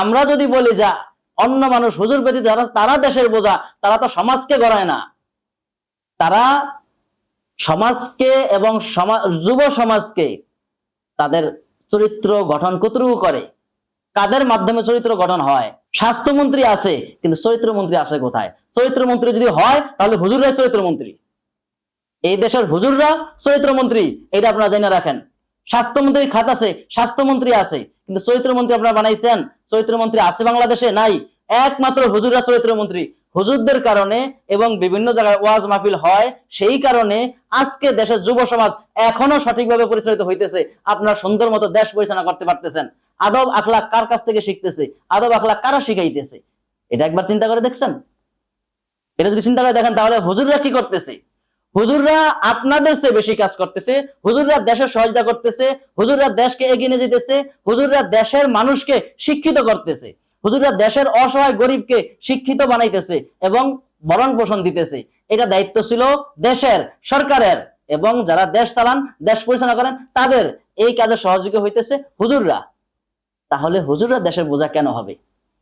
আমরা যদি বলি যা অন্য মানুষ হুজুর ব্যতীত যারা, তারা দেশের বোঝা, তারা তো সমাজকে গড়ায় না। তারা সমাজকে এবং যুব সমাজকে তাদের চরিত্র গঠন কতটুকু করে? কাদের মাধ্যমে চরিত্র গঠন হয়? স্বাস্থ্যমন্ত্রী আছে, কিন্তু চরিত্রমন্ত্রী আসে কোথায়? চরিত্রমন্ত্রী যদি হয়, তাহলে হুজুররাই চরিত্রমন্ত্রী। এই দেশের হুজুররা চরিত্রমন্ত্রী এটা আপনারা জেনে রাখেন। স্বাস্থ্যমন্ত্রীর খাত আছে, স্বাস্থ্যমন্ত্রী আছে। কিন্তু চরিত্রমন্ত্রী আপনারা বানাইছেন চরিত্রমন্ত্রী আছে বাংলাদেশে? নাই। একমাত্র হুজুররা চরিত্রমন্ত্রী হুজুরদের কারণে এবং বিভিন্ন জায়গায় ওয়াজ মাহফিল হয়, সেই কারণে আজকে দেশের যুব সমাজ এখনও সঠিকভাবে পরিচালিত হইতেছে। আপনারা সুন্দর মতো দেশ পরিচালনা করতে পারতেছেন। আদব আখলা কার কাছ থেকে শিখতেছে? আদব আখলা কারা শিখাইতেছে? এটা একবার চিন্তা করে দেখছেন? এটা যদি চিন্তা করে দেখেন, তাহলে হুজুররা কি করতেছে? হুজুররা আপনাদের চেয়ে বেশি কাজ করতেছে, হুজুররা দেশের সহযোগিতা করতেছে, হুজুররা দেশকে এগিয়ে নিয়ে যেতেছে, হুজুররা দেশের মানুষকে শিক্ষিত করতেছে, হুজুররা দেশের অসহায় গরিবকে শিক্ষিত বানাইতেছে এবং বরণ পোষণ দিতেছে। এটা দায়িত্ব ছিল দেশের সরকারের এবং যারা দেশ চালান, দেশ পরিচালনা করেন, তাদের এই কাজে সহযোগী হইতেছে হুজুররা। তাহলে হুজুররা দেশের বোঝা কেন হবে?